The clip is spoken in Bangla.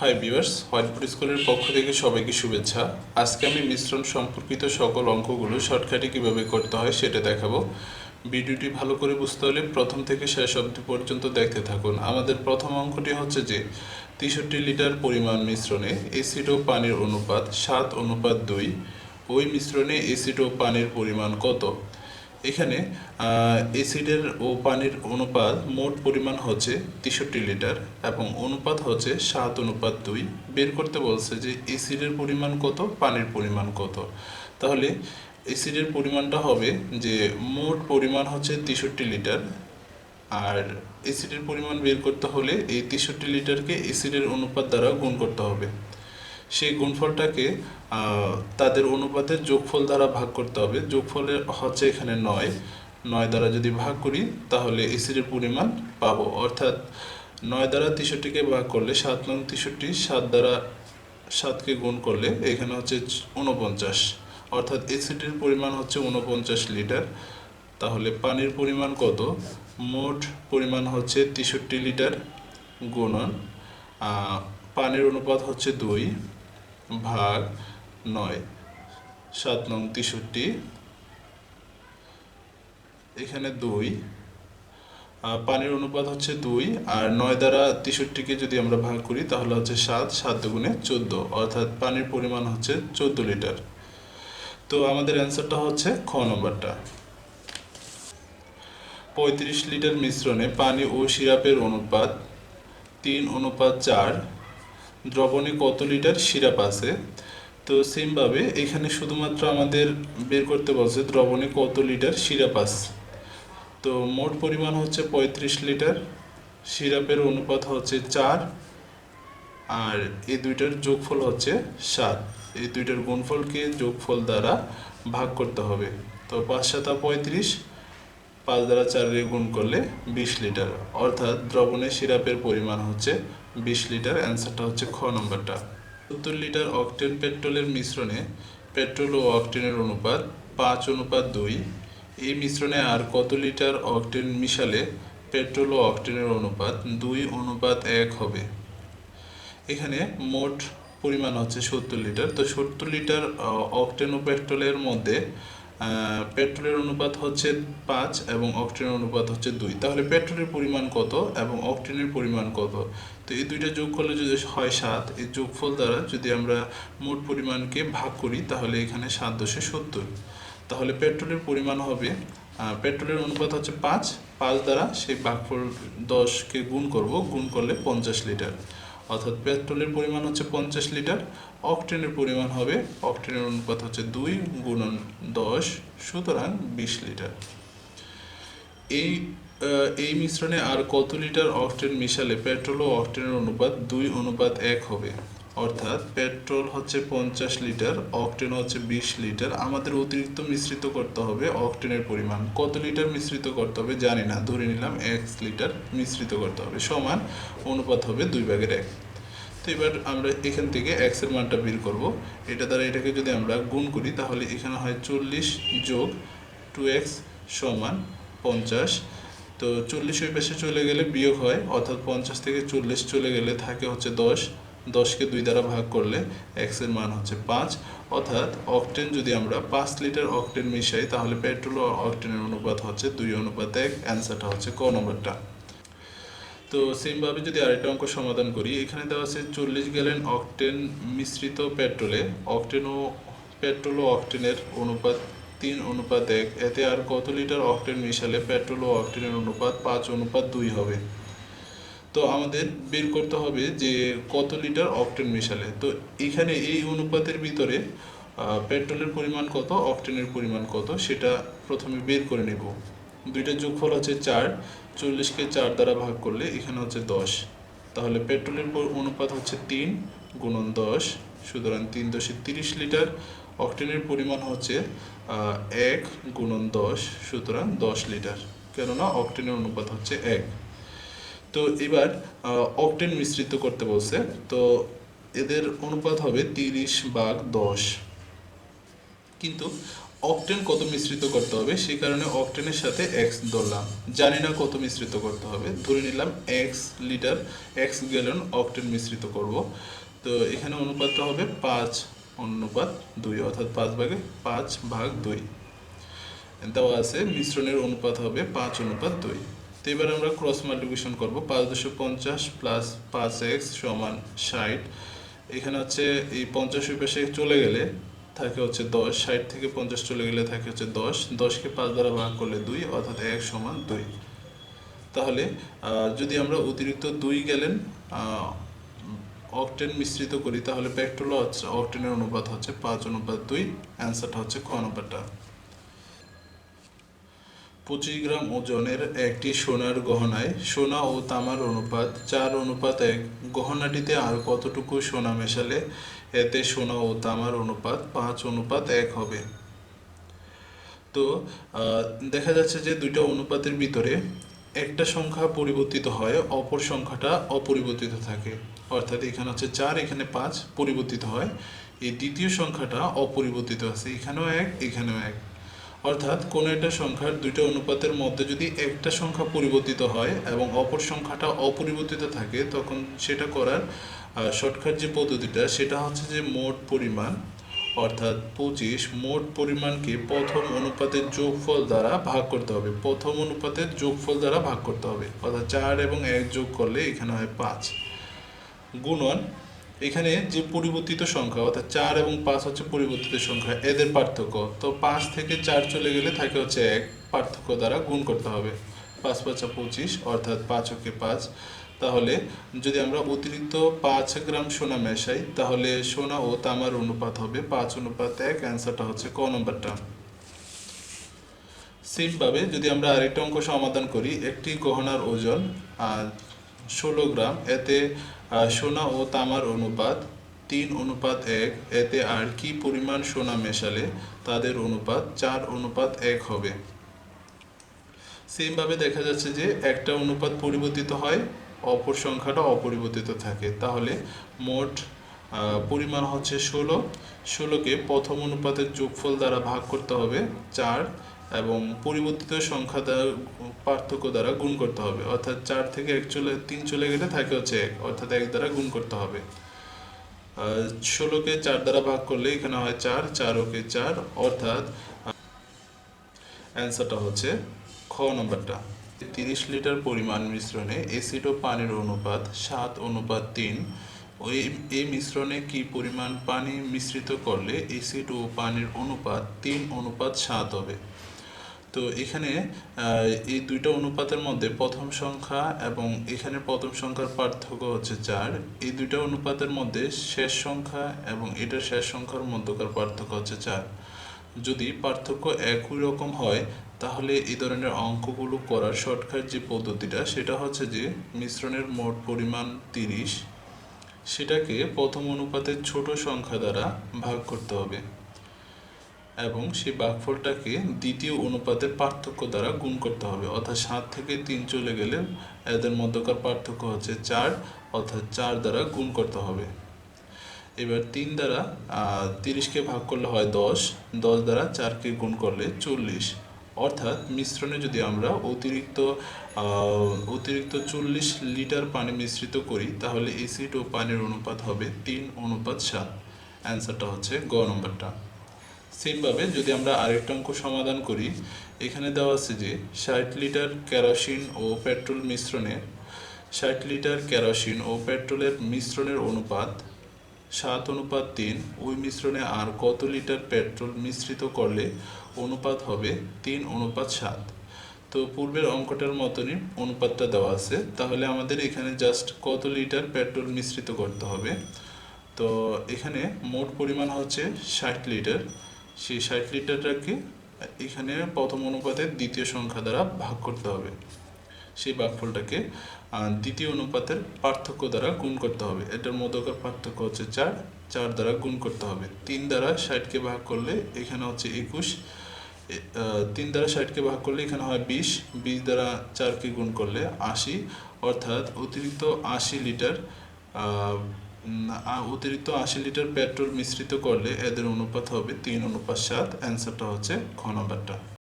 হাই ভিউয়ার্স হোয়াইটবোর্ড স্কুলের পক্ষ থেকে সবাইকে শুভেচ্ছা। আজকে আমি মিশ্রণ সম্পর্কিত সকল অঙ্কগুলো শর্টকাটে কীভাবে করতে হয় সেটা দেখাবো। ভিডিওটি ভালো করে বুঝতে হলে প্রথম থেকে শেষ অবধি পর্যন্ত দেখতে থাকুন। আমাদের প্রথম অঙ্কটি হচ্ছে যে, তেষট্টি লিটার পরিমাণ মিশ্রণে এসিড ও পানির অনুপাত সাত অনুপাত দুই। ওই মিশ্রণে এসিড ও পানির পরিমাণ কত? এখানে অ্যাসিডের ও পানির অনুপাত মোট পরিমাণ হচ্ছে তেষট্টি লিটার এবং অনুপাত হচ্ছে সাত অনুপাত দুই। বের করতে বলছে যে অ্যাসিডের পরিমাণ কত, পানির পরিমাণ কত। তাহলে অ্যাসিডের পরিমাণটা হবে যে মোট পরিমাণ হচ্ছে তেষট্টি লিটার। আর অ্যাসিডের পরিমাণ বের করতে হলে এই তেষট্টি লিটারকে অ্যাসিডের অনুপাত দ্বারা গুণ করতে হবে। সেই গুণফলটাকে তাদের অনুপাতে যোগফল দ্বারা ভাগ করতে হবে। যোগফলের হচ্ছে এখানে নয়। নয় দ্বারা যদি ভাগ করি, তাহলে এসিডের পরিমাণ পাবো। অর্থাৎ নয় দ্বারা তেষট্টিকে ভাগ করলে সাত নং তেষট্টি, সাত দ্বারা সাতকে গুণ করলে এখানে হচ্ছে উনপঞ্চাশ অর্থাৎ এসিডের পরিমাণ হচ্ছে উনপঞ্চাশ লিটার। তাহলে পানির পরিমাণ কত? মোট পরিমাণ হচ্ছে তেষট্টি লিটার গুণন। পানির অনুপাত হচ্ছে দুই। ভাগ নয়। সাত নং তেষট্টি। এখানে দুই। পানির অনুপাত হচ্ছে দুই। আর নয় দ্বারা তেষট্টিকে যদি আমরা ভাগ করি, তাহলে হচ্ছে সাত সাত দুগুণে চোদ্দ। অর্থাৎ পানির পরিমাণ হচ্ছে চোদ্দ লিটার। তো আমাদের অ্যান্সারটা হচ্ছে খ নম্বরটা। পঁয়ত্রিশ লিটার মিশ্রণে পানি ও সিরাপের অনুপাত তিন অনুপাত চার। দ্রবণে কত লিটার সিরাপ আছে? তো সেমভাবে এখানে শুধুমাত্র আমাদের বের করতে বলছে দ্রবণে কত লিটার সিরাপ আছে। তো মোট পরিমাণ হচ্ছে পঁয়ত্রিশ লিটার, সিরাপের অনুপাত হচ্ছে চার, আর এই দুইটার যোগফল হচ্ছে সাত। এই দুইটার গুণফলকে যোগফল দ্বারা ভাগ করতে হবে। তো পাঁচ সাতা পঁয়ত্রিশ পাঁচ দ্বারা চারের গুণ করলে বিশ লিটার। অর্থাৎ দ্রবণের সিরাপের পরিমাণ হচ্ছে বিশ লিটার। অ্যান্সারটা হচ্ছে খ নম্বরটা। সত্তর লিটার অকটেন পেট্রোলের মিশ্রণে পেট্রোল ও অকটেনের অনুপাত পাঁচ অনুপাত দুই। এই মিশ্রণে আর কত লিটার অকটেন মিশালে পেট্রোল ও অকটেনের অনুপাত দুই অনুপাত এক হবে? এখানে মোট পরিমাণ হচ্ছে সত্তর লিটার। তো সত্তর লিটার অকটেন ও পেট্রোলের মধ্যে পেট্রোলের অনুপাত হচ্ছে পাঁচ এবং অকটেনের অনুপাত হচ্ছে দুই। তাহলে পেট্রোলের পরিমাণ কত এবং অকটেনের পরিমাণ কত? তো এই দুইটা যোগ করলে যদি হয় সাত, এই যোগফল দ্বারা যদি আমরা মোট পরিমাণকে ভাগ করি, তাহলে এখানে সাত দশে সত্তর। তাহলে পেট্রোলের পরিমাণ হবে পেট্রোলের অনুপাত হচ্ছে পাঁচ পাঁচ দ্বারা সেই ভাগফল দশকে গুণ করব, গুণ করলে পঞ্চাশ লিটার। অর্থাৎ পেট্রোলের পরিমাণ হচ্ছে পঞ্চাশ লিটার, অকটেনের পরিমাণ হবে, অকটেনের অনুপাত হচ্ছে দুই গুণন দশ, সুতরাং বিশ লিটার। এই এই মিশ্রণে আর কত লিটার অকটেন মিশালে পেট্রোল ও অকটেনের অনুপাত দুই, অনুপাত এক হবে? অর্থাৎ পেট্রোল হচ্ছে পঞ্চাশ লিটার, অকটেন হচ্ছে বিশ লিটার। আমাদের অতিরিক্ত মিশ্রিত করতে হবে অকটেনের পরিমাণ। কত লিটার মিশ্রিত করতে হবে জানি না। ধরে নিলাম এক লিটার মিশ্রিত করতে হবে। সমান অনুপাত হবে দুই ভাগের এক। তো এবার আমরা এখান থেকে এক্সের মানটা বের করব। এটা দ্বারা এটাকে যদি আমরা গুণ করি, তাহলে এখানে হয় চল্লিশ যোগ টু এক্স সমান পঞ্চাশ। তো চল্লিশ ওই পাশে চলে গেলে বিয়োগ হয়, অর্থাৎ পঞ্চাশ থেকে চল্লিশ চলে গেলে থাকে হচ্ছে দশ। দশকে দুই দ্বারা ভাগ করলে এক্সের মান হচ্ছে পাঁচ। অর্থাৎ অকটেন যদি আমরা পাঁচ লিটার অকটেন মিশাই, তাহলে পেট্রোল ও অকটেনের অনুপাত হচ্ছে দুই, অনুপাত এক। অ্যান্সারটা হচ্ছে ক নম্বরটা। তো সেমভাবে যদি আরেকটা অঙ্ক সমাধান করি, এখানে দেওয়া আছে চল্লিশ গ্যালেন অকটেন মিশ্রিত পেট্রোলে অকটেন ও পেট্রোল ও অকটেনের অনুপাত তিন, অনুপাত এক। এতে আর কত লিটার অকটেন মিশালে পেট্রোল ও অকটেনের অনুপাত পাঁচ, অনুপাত দুই হবে। তো আমাদের বের করতে হবে যে কত লিটার অকটেন মেশালে। তো এখানে এই অনুপাতের ভিতরে পেট্রোলের পরিমাণ কত, অকটেনের পরিমাণ কত, সেটা প্রথমে বের করে নেব। দুইটা যোগফল হচ্ছে চার, চল্লিশকে চার দ্বারা ভাগ করলে এখানে হচ্ছে দশ। তাহলে পেট্রোলের অনুপাত হচ্ছে তিন গুণন দশ, সুতরাং তিন দশে তিরিশ লিটার, অকটেনের পরিমাণ হচ্ছে এক গুণন দশ, সুতরাং দশ লিটার। কেননা অকটেনের অনুপাত হচ্ছে এক। তো এবার অকটেন মিশ্রিত করতে বলছে। তো এদের অনুপাত হবে তিরিশ ভাগ দশ। কিন্তু অকটেন কত মিশ্রিত করতে হবে? সেই কারণে অকটেনের সাথে এক্স ধরলাম। জানি না কত মিশ্রিত করতে হবে। ধরে নিলাম x litre x gallon octane মিশ্রিত করব। তো এখানে অনুপাতটা হবে পাঁচ অনুপাত দুই, অর্থাৎ পাঁচ ভাগে পাঁচ ভাগ দুই। দেওয়া আছে মিশ্রণের অনুপাত হবে পাঁচ অনুপাত দুই। তো এবার আমরা ক্রস মাল্টিপ্লিকেশন করব, পাঁচ দুশো পঞ্চাশ প্লাস পাঁচ এক্স সমান ষাট। এখানে হচ্ছে এই পঞ্চাশ পাশে চলে গেলে থাকে হচ্ছে দশ, ষাট থেকে পঞ্চাশ চলে গেলে থাকে হচ্ছে দশ। দশকে পাঁচ দ্বারা ভাগ করলে দুই, অর্থাৎ এক সমান দুই। তাহলে যদি আমরা অতিরিক্ত দুই গেলেন অকটেন মিশ্রিত করি, তাহলে পেট্রোল হচ্ছে অকটেনের অনুপাত হচ্ছে পাঁচ অনুপাত দুই অ্যান্সারটা হচ্ছে ক নম্বরটা পঁচিশ গ্রাম ওজনের একটি সোনার গহনায় সোনা ও তামার অনুপাত চার অনুপাত এক। গহনাটিতে আর কতটুকু সোনা মেশালে এতে সোনা ও তামার অনুপাত পাঁচ অনুপাত এক হবে? তো দেখা যাচ্ছে যে দুইটা অনুপাতের ভিতরে একটা সংখ্যা পরিবর্তিত হয়, অপর সংখ্যাটা অপরিবর্তিত থাকে। অর্থাৎ এখানে হচ্ছে চার, এখানে পাঁচ পরিবর্তিত হয়। এই দ্বিতীয় সংখ্যাটা অপরিবর্তিত আছে। এখানেও এক এখানেও এক। অর্থাৎ কোন একটা সংখ্যার দুইটা অনুপাতের মধ্যে যদি একটা সংখ্যা পরিবর্তিত হয় এবং অপর সংখ্যাটা অপরিবর্তিত থাকে, তখন সেটা করার শর্টকাট যে পদ্ধতিটা, সেটা হচ্ছে যে মোট পরিমাণ, অর্থাৎ পঁচিশ, মোট পরিমাণকে প্রথম অনুপাতের যোগফল দ্বারা ভাগ করতে হবে। প্রথম অনুপাতের যোগফল দ্বারা ভাগ করতে হবে। অর্থাৎ চার এবং এক যোগ করলে এখানে হয় পাঁচ। গুণন এখানে যে পরিবর্তিত সংখ্যা, অর্থাৎ চার এবং পাঁচ হচ্ছে পরিবর্তিত সংখ্যা, এদের পার্থক্য। তো পাঁচ থেকে চার চলে গেলে থাকে হচ্ছে এক, পার্থক্য দ্বারা গুণ করতে হবে। পাঁচ, পাঁচা পঁচিশ, অর্থাৎ পাঁচ ওকে পাঁচ। তাহলে যদি আমরা অতিরিক্ত পাঁচ গ্রাম সোনা মেশাই, তাহলে সোনা ও তামার অনুপাত হবে পাঁচ অনুপাত এক, অ্যান্সারটা হচ্ছে ক নম্বরটা। সেমভাবে যদি আমরা আরেকটা অঙ্ক সমাধান করি, একটি গহনার ওজন ষোলো গ্রাম, এতে সোনা ও তামার অনুপাত তিন, অনুপাত এক, এতে আর কি পরিমাণ সোনা মেশালে তাদের অনুপাত চার, অনুপাত এক হবে। সেমভাবে দেখা যাচ্ছে যে একটা অনুপাত পরিবর্তিত হয়, অপর সংখ্যাটা অপরিবর্তিত থাকে। তাহলে মোট পরিমাণ হচ্ছে ষোলো। ষোলোকে প্রথম অনুপাতের যোগফল দ্বারা ভাগ করতে হবে চার এবং পরিবর্তিত সংখ্যা দ্বারা পার্থক্য দ্বারা গুণ করতে হবে। অর্থাৎ চার থেকে এক চলে, তিন চলে গেলে থাকে হচ্ছে এক, অর্থাৎ এক দ্বারা গুণ করতে হবে। ষোলোকে চার দ্বারা ভাগ করলে এখানে হয় চার চার ওকে চার, অর্থাৎ অ্যান্সারটা হচ্ছে খ নম্বরটা। তিরিশ লিটার পরিমাণ মিশ্রণে অ্যাসিড ও পানির অনুপাত সাত অনুপাত তিন। ওই, এই মিশ্রণে কি পরিমাণ পানি মিশ্রিত করলে অ্যাসিড ও পানির অনুপাত তিন অনুপাত সাত হবে? তো এখানে এই দুইটা অনুপাতের মধ্যে প্রথম সংখ্যা এবং এখানে প্রথম সংখ্যার পার্থক্য হচ্ছে চার। এই দুইটা অনুপাতের মধ্যে শেষ সংখ্যা এবং এটার শেষ সংখ্যার মধ্যকার পার্থক্য হচ্ছে চার। যদি পার্থক্য একই রকম হয়, তাহলে এই ধরনের অঙ্কগুলো করার শর্টকাট যে পদ্ধতিটা, সেটা হচ্ছে যে মিশ্রণের মোট পরিমাণ তিরিশ, সেটাকে প্রথম অনুপাতের ছোট সংখ্যা দ্বারা ভাগ করতে হবে। এবং সেই ভাগফলটাকে দ্বিতীয় অনুপাতের পার্থক্য দ্বারা গুণ করতে হবে। অর্থাৎ সাত থেকে তিন চলে গেলে এদের মধ্যকার পার্থক্য হচ্ছে চার, অর্থাৎ চার দ্বারা গুণ করতে হবে। এবার তিন দ্বারা তিরিশকে ভাগ করলে হয় দশ দশ দ্বারা চারকে গুণ করলে চল্লিশ। অর্থাৎ মিশ্রণে যদি আমরা অতিরিক্ত অতিরিক্ত চল্লিশ লিটার পানি মিশ্রিত করি, তাহলে অ্যাসিড ও পানির অনুপাত হবে তিন অনুপাত সাত। অ্যান্সারটা হচ্ছে গ নম্বরটা। সেমভাবে যদি আমরা আরেকটা অঙ্ক সমাধান করি, এখানে দেওয়া আছে যে ষাট লিটার কেরোসিন ও পেট্রোল মিশ্রণের ষাট লিটার কেরোসিন ও পেট্রোলের মিশ্রণের অনুপাত সাত অনুপাত তিন, ওই মিশ্রণে আর কত লিটার পেট্রোল মিশ্রিত করলে অনুপাত হবে তিন অনুপাত সাত। তো পূর্বের অঙ্কটার মতনই অনুপাতটা দেওয়া আছে। তাহলে আমাদের এখানে জাস্ট কত লিটার পেট্রোল মিশ্রিত করতে হবে? তো এখানে মোট পরিমাণ হচ্ছে ষাট লিটার। সেই ষাট লিটারটাকে এখানে প্রথম অনুপাতের দ্বিতীয় সংখ্যা দ্বারা ভাগ করতে হবে। সেই ভাগফলটাকে দ্বিতীয় অনুপাতের পার্থক্য দ্বারা গুণ করতে হবে। এটার মধ্যকার পার্থক্য হচ্ছে চার চার দ্বারা গুণ করতে হবে। তিন দ্বারা ষাটকে ভাগ করলে এখানে হচ্ছে একুশ তিন দ্বারা ষাটকে ভাগ করলে এখানে হয় বিশ বিশ দ্বারা চারকে গুণ করলে আশি, অর্থাৎ অতিরিক্ত আশি লিটার অতিরিক্ত আশি লিটার পেট্রোল মিশ্রিত করলে এদের অনুপাত হবে তিন অনুপাত সাত। অ্যান্সারটা হচ্ছে খ নাম্বারটা।